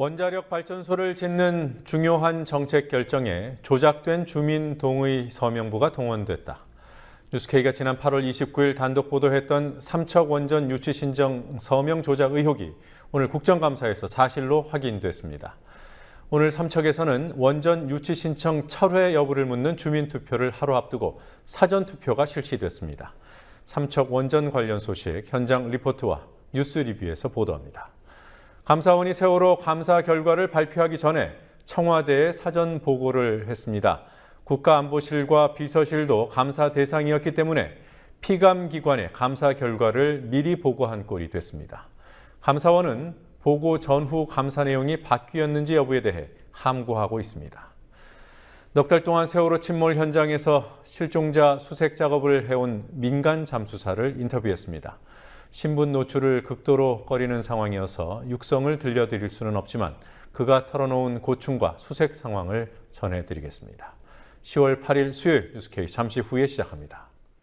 원자력 발전소를 짓는 중요한 정책 결정에 조작된 주민 동의 서명부가 동원됐다. 뉴스케이가 지난 8월 29일 단독 보도했던 삼척 원전 유치 신청 서명 조작 의혹이 오늘 국정감사에서 사실로 확인됐습니다. 오늘 삼척에서는 원전 유치 신청 철회 여부를 묻는 주민 투표를 하루 앞두고 사전 투표가 실시됐습니다. 삼척 원전 관련 소식 현장 리포트와 뉴스 리뷰에서 보도합니다. 감사원이 세월호 감사 결과를 발표하기 전에 청와대에 사전 보고를 했습니다. 국가안보실과 비서실도 감사 대상이었기 때문에 피감 기관에 감사 결과를 미리 보고한 꼴이 됐습니다. 감사원은 보고 전후 감사 내용이 바뀌었는지 여부에 대해 함구하고 있습니다. 넉 달 동안 세월호 침몰 현장에서 실종자 수색 작업을 해온 민간 잠수사를 인터뷰했습니다. 신분 노출을 극도로 꺼리는 상황이어서 육성을 들려드릴 수는 없지만 그가 털어놓은 고충과 수색 상황을 전해드리겠습니다. 10월 8일 수요일 뉴스케이 잠시 후에 시작합니다.